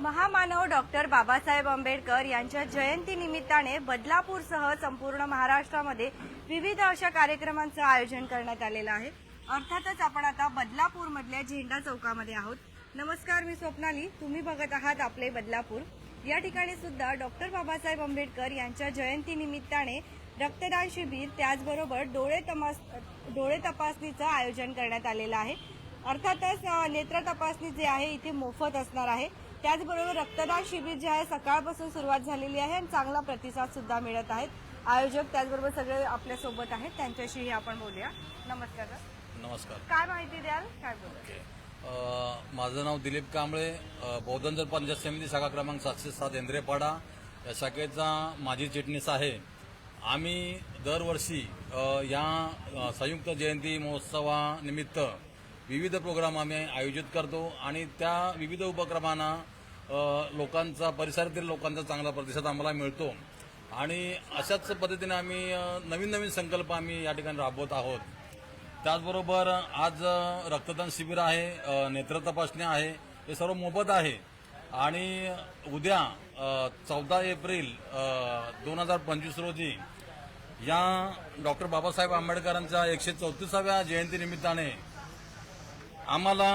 महामानव डॉक्टर बाबासाहेब आंबेडकर यांच्या जयंती निमित्ताने बदलापूरसह संपूर्ण महाराष्ट्रामध्ये विविध अशा कार्यक्रमांचं आयोजन करण्यात आलेलं आहे. अर्थातच आपण आता बदलापूरमधल्या झेंडा चौकामध्ये आहोत. नमस्कार मी स्वप्नाली. तुम्ही बघत आहात आपले बदलापूर. या ठिकाणी सुद्धा डॉक्टर बाबासाहेब आंबेडकर यांच्या जयंती निमित्ताने रक्तदान शिबिर त्याचबरोबर डोळे तमास डोळे तपासणीचं आयोजन करण्यात आलेलं आहे. अर्थातच नेत्र तपासणी जे आहे इथे मोफत असणार आहे. त्याचबरोबर रक्तदान शिबिर जे आहे सकाळपासून सुरुवात झालेली आहे आणि चांगला प्रतिसाद सुद्धा मिळत आहेत. आयोजक त्याचबरोबर सगळे आपल्यासोबत आहेत. त्यांच्याशीही आपण बोलूया. नमस्कार. नमस्कार. काय माहिती द्याल? काय बोला? माझं नाव दिलीप कांबळे. जर पंचायत समिती शाखा क्रमांक सातशे सात एंद्रेपाडा या शाखेचा माजी चिटणीस आहे. आम्ही दरवर्षी या संयुक्त जयंती महोत्सवानिमित्त विविध प्रोग्राम आम्ही आयोजित करतो आणि त्या विविध उपक्रमांना लोकांचा परिसरातील लोकांचा चांगला प्रतिसाद आम्हाला मिळतो. आणि अशाच पद्धतीने आम्ही नवीन नवीन संकल्प आम्ही या ठिकाणी राबवत आहोत. त्याचबरोबर आज रक्तदान शिबिर आहे नेत्र तपासणी आहे हे सर्व मोफत आहे. आणि उद्या चौदा एप्रिल दोन हजार पंचवीस रोजी या डॉक्टर बाबासाहेब आंबेडकरांच्या एकशे चौतीसाव्या जयंतीनिमित्ताने आम्हाला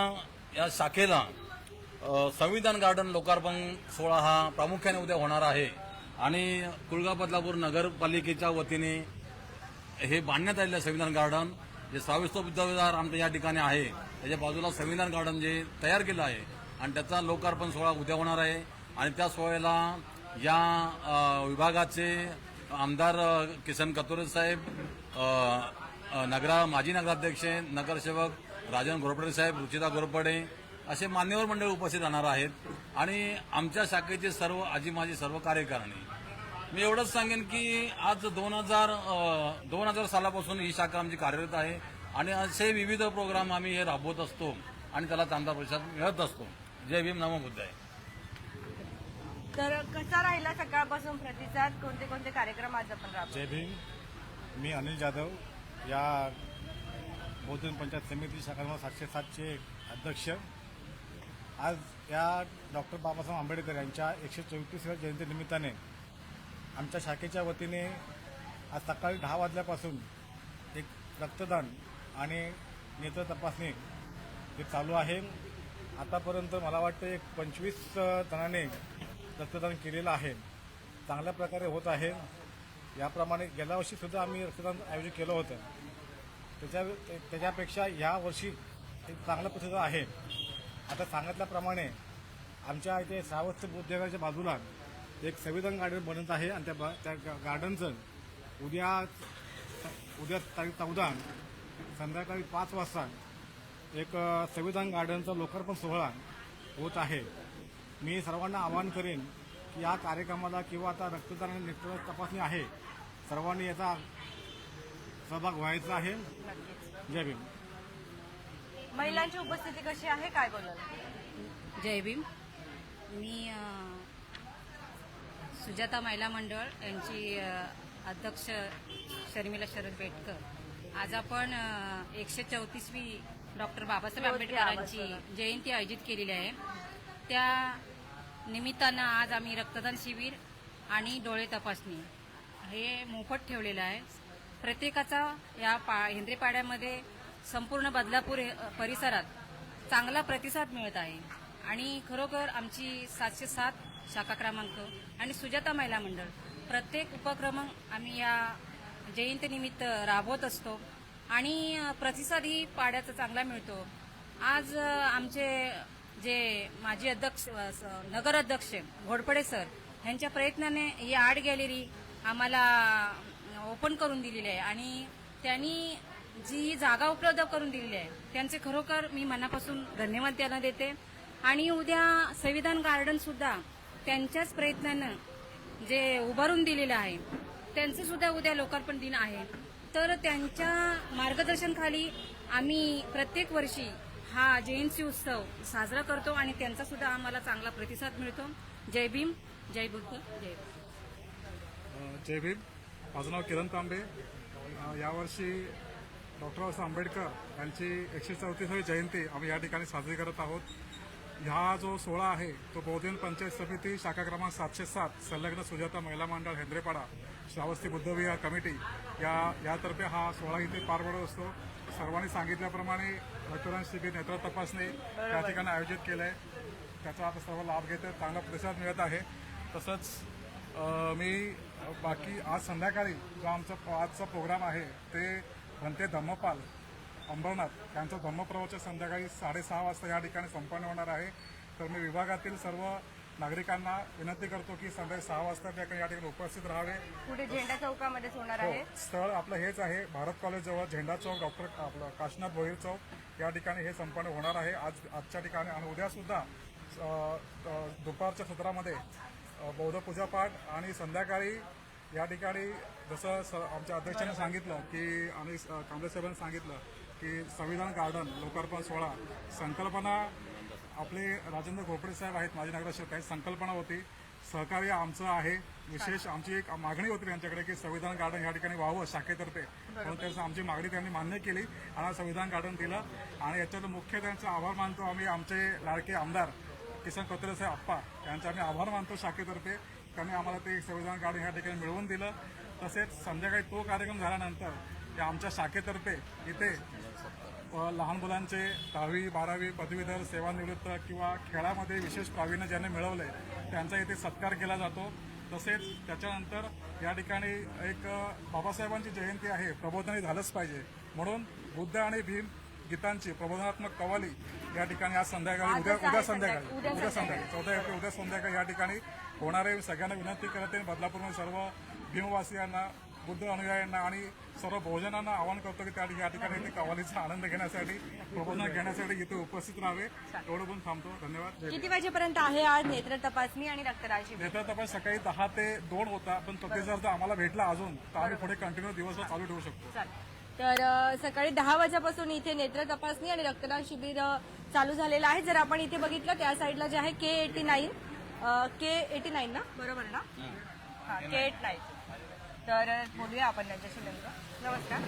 या शाखेला संविधान गार्डन लोकार्पण सोहळा हा प्रामुख्याने उद्या होणार आहे. आणि कुळगा बदलापूर नगरपालिकेच्या वतीने हे बांधण्यात आलेलं आहे संविधान गार्डन जे साविस्व विद्याविधार आमच्या या ठिकाणी आहे त्याच्या बाजूला संविधान गार्डन जे तयार केलं आहे आणि त्याचा लोकार्पण सोहळा उद्या होणार आहे. आणि त्या सोहळ्याला या विभागाचे आमदार किसन कतोरे साहेब नगरा माजी नगराध्यक्ष नगरसेवक राजन घोरपडे साहेब रुचिता घोरपडे असे मान्यवर मंडळी उपस्थित राहणार आहेत. आणि आमच्या शाखेचे सर्व आजी माजी सर्व कार्यकारिणी. मी एवढंच सांगेन की आज दोन हजार दोन हजार सालापासून ही शाखा आमची कार्यरत आहे. आणि असे विविध प्रोग्राम आम्ही हे राबवत असतो आणि त्याला चांगला प्रतिसाद मिळत असतो. जय भीम नमो बुद्ध आहे तर कसा राहिला सकाळपासून प्रतिसाद? कोणते कोणते कार्यक्रम आज आपण राबवतो? जय भीम. मी अनिल जाधव. या बौद्धन पंचायत समिती शाखा सातशे सातचे अध्यक्ष. आज या डॉक्टर बाबासाहेब आंबेडकर यांच्या एकशे चौतीसव्या जयंतीनिमित्ताने आमच्या शाखेच्या वतीने आज सकाळी दहा वाजल्यापासून एक रक्तदान आणि नेत्र तपासणी हे चालू आहे. आतापर्यंत मला वाटतं एक पंचवीस जणांनी रक्तदान केलेलं आहे. चांगल्या प्रकारे होत आहे. याप्रमाणे गेल्या वर्षीसुद्धा आम्ही रक्तदान आयोजित केलं होतं. त्याच्या त्याच्यापेक्षा या वर्षी एक चांगला प्रतिसाद आहे. आता सांगितल्याप्रमाणे आमच्या इथे सावस्त उद्योगाच्या बाजूला एक संविधान गार्डन बनत आहे आणि त्या त्या गार्डनचं उद्या उद्या तारीख चौदा संध्याकाळी पाच वाजता एक संविधान गार्डनचा लोकार्पण सोहळा होत आहे. मी सर्वांना आवाहन करेन की या कार्यक्रमाला किंवा आता रक्तदान आणि नेत्र तपासणी आहे सर्वांनी याचा सहभाग व्हायचा आहे. जय भीम. महिलांची उपस्थिती कशी आहे? काय बोलाल? जय भीम. मी सुजाता महिला मंडळ यांची अध्यक्ष शर्मिला शरद बेटकर. आज आपण एकशे चौतीसवी डॉक्टर बाबासाहेब आंबेडकरांची जयंती आयोजित केलेली आहे. त्या निमित्तानं आज आम्ही रक्तदान शिबिर आणि डोळे तपासणी हे मोफत ठेवलेलं आहे. प्रत्येकाचा या पा हेंद्रेपाड्यामध्ये संपूर्ण बदलापूर हे- परिसरात चांगला प्रतिसाद मिळत आहे. आणि खरोखर आमची सातशे सात शाखा क्रमांक आणि सुजाता महिला मंडळ प्रत्येक उपक्रम आम्ही या जयंतीनिमित्त राबवत असतो. आणि प्रतिसादही पाड्याचा चांगला मिळतो. आज आमचे जे माजी अध्यक्ष नगर अध्यक्ष घोडपडे सर यांच्या प्रयत्नाने ही आर्ट गॅलरी आम्हाला ओपन करून दिलेली आहे. आणि त्यांनी जी ही जागा उपलब्ध करून दिलेली आहे त्यांचे खरोखर मी मनापासून धन्यवाद त्यांना देते. आणि उद्या संविधान गार्डन सुद्धा त्यांच्याच प्रयत्नानं जे उभारून दिलेलं आहे त्यांचं सुद्धा उद्या लोकार्पण दिन आहे. तर त्यांच्या मार्गदर्शनखाली आम्ही प्रत्येक वर्षी हा जयंती उत्सव साजरा करतो आणि त्यांचा सुद्धा आम्हाला चांगला प्रतिसाद मिळतो. जय भीम जय बुद्ध जय जय भीम. माझं नाव किरण तांबे. यावर्षी डॉक्टर बाबासाहेब आंबेडकर यांची एकशे चौतीसावी जयंती आम्ही या ठिकाणी साजरी करत आहोत. ह्या जो सोहळा आहे तो बहुजन पंचायत समिती शाखा क्रमांक सातशे सात संलग्न सुजाता महिला मंडळ हेंद्रेपाडा श्रावस्ती बुद्धविहार कमिटी या यातर्फे हा सोहळा इथे पार पडत असतो. सर्वांनी सांगितल्याप्रमाणे रक्तदान शिबिर नेत्र तपासणी या ठिकाणी आयोजित केलं आहे त्याचा आता सर्व लाभ घेत आहेत चांगला प्रतिसाद मिळत आहे. तसंच मी बाकी आज संध्याकाळी जो आमचा आजचा प्रोग्राम आहे ते भंते धम्मपाल अंबरनाथ यांचा धम्मप्रवचन संध्याकाळी साडेसहा वाजता या ठिकाणी संपन्न होणार आहे. तर मी विभागातील सर्व नागरिकांना विनंती करतो की संध्याकाळी सहा वाजता त्या या ठिकाणी उपस्थित राहावे. पुढे झेंडा चौकामध्येच होणार हो, आहे. स्थळ आपलं हेच आहे. भारत कॉलेज जवळ झेंडा चौक डॉक्टर आपलं काशीनाथ भोईर चौक या ठिकाणी हे संपन्न होणार आहे. आज आजच्या ठिकाणी आणि उद्या सुद्धा दुपारच्या सत्रामध्ये बौद्ध पूजापाठ आणि संध्याकाळी या ठिकाणी जसं स आमच्या अध्यक्षांनी सांगितलं की आणि स- कांबळे साहेबांनी सांगितलं की संविधान गार्डन लोकार्पण सोहळा संकल्पना आपले राजेंद्र घोपडे साहेब आहेत माजी नगराध्यक्ष काही संकल्पना होती. सहकार्य आमचं आहे. विशेष आमची एक मागणी होती त्यांच्याकडे की संविधान गार्डन या ठिकाणी व्हावं शाखेतर्फे. म्हणून त्यांचं आमची मागणी त्यांनी मान्य केली आणि संविधान गार्डन दिलं. आणि याच्यात मुख्य त्यांचा आभार मानतो आम्ही आमचे लाडके आमदार किसन कत्रे साहेब आप्पा यांचे आम्ही आभार मानतो शाखेतर्फे. त्यांनी आम्हाला ते संविधान गार्डन या ठिकाणी मिळवून दिलं. तसेच संध्याकाळी तो कार्यक्रम झाल्यानंतर ते आमच्या शाखेतर्फे इथे लहान मुलांचे दहावी बारावी पदवीधर सेवानिवृत्त किंवा खेळामध्ये विशेष प्रावीण्य ज्यांनी मिळवलंय त्यांचा इथे सत्कार केला जातो. तसेच त्याच्यानंतर या ठिकाणी एक बाबासाहेबांची जयंती आहे. प्रबोधनही झालंच पाहिजे. म्हणून बुद्ध आणि भीम गीतांची प्रबोधनात्मक कवाली या ठिकाणी आज संध्याकाळी उद्या उद्या संध्याकाळी. उद्या संध्याकाळी चौदा एप्रिल उद्या संध्याकाळी या ठिकाणी होणार आहे सगळ्यांना विनंती करते. बदलापूरमध्ये सर्व भीमवासियांना बुद्ध अनुयायांना आणि सर्व बहुजनांना आवाहन करतो की त्या ठिकाणी या ठिकाणी ते कवालीचा आनंद घेण्यासाठी प्रबोधन घेण्यासाठी इथे उपस्थित राहावे. एवढं पण थांबतो. धन्यवाद. किती वाजेपर्यंत आहे आज नेत्र तपासणी आणि रक्तदान नेत्र तपास सकाळी दहा ते दोन होता पण प्रतिसाद जर आम्हाला भेटला अजून तर आम्ही पुढे कंटिन्यू दिवसभर चालू ठेवू शकतो. तर सकाळी दहा वाजेपासून इथे नेत्र तपासणी आणि रक्तदान शिबिर चालू झालेलं आहे. जर आपण इथे बघितलं त्या साईडला जे आहे K eighty nine K eighty nine ना? बरोबर ना? हा. के एट नाईन तर बोलूया आपण त्यांच्याशी नेमकं. नमस्कार.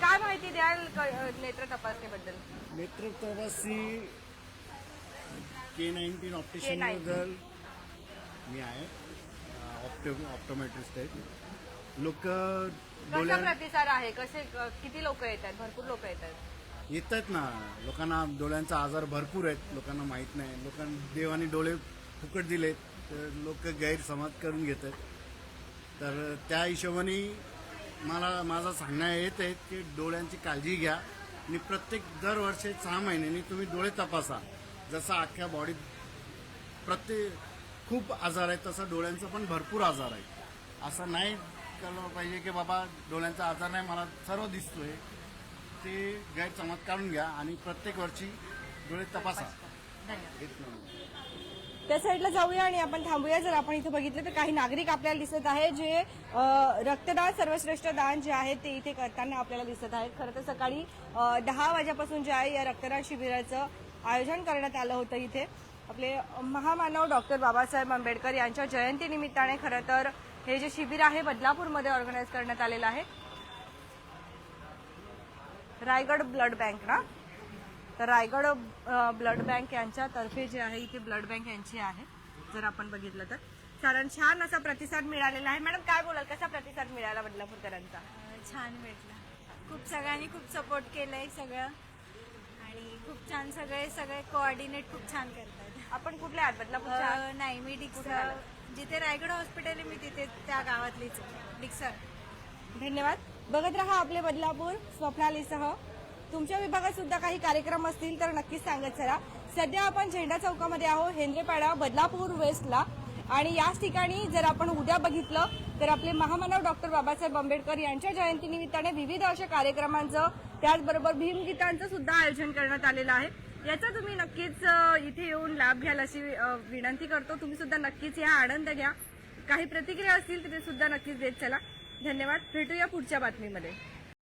काय माहिती द्याल क- नेत्र तपासणीबद्दल? नेत्र प्रवासी के नाईन्टीन ऑप्टिशियन K19. बद्दल मी आहे. ऑप्टो ऑप्टोमेट्रिस्ट आहे लोक कसा डोळ्या प्रतिसाद आहे? कसे क- किती लोक येतात? भरपूर लोक येतात. येतात ना. लोकांना डोळ्यांचा आजार भरपूर आहेत. लोकांना माहीत नाही. लोकांना देवाने डोळे फुकट दिलेत तर लोक गैरसमज करून घेतात. तर त्या हिशोबाने मला माझं सांगणं येत आहे की डोळ्यांची काळजी घ्या आणि प्रत्येक दरवर्षी सहा महिन्यांनी तुम्ही डोळे तपासा. जसं अख्ख्या बॉडीत प्रत्येक खूप आजार आहे तसं डोळ्यांचा पण भरपूर आजार आहे असं नाही केलं पाहिजे की बाबा डोळ्यांचा आजार नाही मला सर्व दिसतोय. ते गैरसमज काढून घ्या आणि प्रत्येक वर्षी डोळे तपासा. नंबर. त्या साईडला जाऊया आणि आपण थांबूया. जर आपण इथे बघितलं तर काही नागरिक आपल्याला दिसत आहे जे रक्तदान सर्वश्रेष्ठ दान जे आहे ते इथे करताना आपल्याला दिसत आहेत. खरं तर सकाळी दहा वाजेपासून जे आहे या रक्तदान शिबिराचं आयोजन करण्यात आलं होतं इथे. आपले महामानव डॉक्टर बाबासाहेब आंबेडकर यांच्या जयंतीनिमित्ताने खरं तर हे जे शिबिर आहे बदलापूरमध्ये ऑर्गनाईज करण्यात आलेलं आहे. रायगड ब्लड बँक ना? तर रायगड ब्लड बँक यांच्यातर्फे जे आहे इथे ब्लड बँक यांची आहे जर आपण बघितलं तर. कारण छान असा प्रतिसाद मिळालेला आहे. मॅडम काय बोलाल? कसा प्रतिसाद मिळाला बदलापूरकरांचा? छान भेटला. खूप सगळ्यांनी खूप सपोर्ट केलंय सगळं. आणि खूप छान सगळे सगळे कोऑर्डिनेट खूप छान करतात आपण कुठले आहात? अं, नाही मी डिक्स कुठे आलात? जिथे रायगड हॉस्पिटल आहे मी तिथे त्या गावातलीच. डिक्सर. धन्यवाद. बघत रहा आपले बदलापूर स्वप्नालीसह. तुमच्या विभागात सुद्धा काही कार्यक्रम असतील तर नक्कीच सांगत चला. सध्या आपण झेंडा चौकामध्ये आहोत हेंद्रेपाडा बदलापूर वेस्टला. आणि याच ठिकाणी जर आपण उद्या बघितलं तर आपले महामानव डॉक्टर बाबासाहेब आंबेडकर यांच्या जयंतीनिमित्ताने विविध अशा कार्यक्रमांचं त्याचबरोबर भीमगीतांचं सुद्धा आयोजन करण्यात आलेलं आहे. याचा तुम्ही नक्कीच इथे येऊन लाभ घ्याल अशी विनंती करतो. तुम्ही सुद्धा नक्कीच या आनंद घ्या. काही प्रतिक्रिया असतील तरी सुद्धा नक्कीच देत चला. धन्यवाद. भेटूया पुढच्या बातमीमध्ये.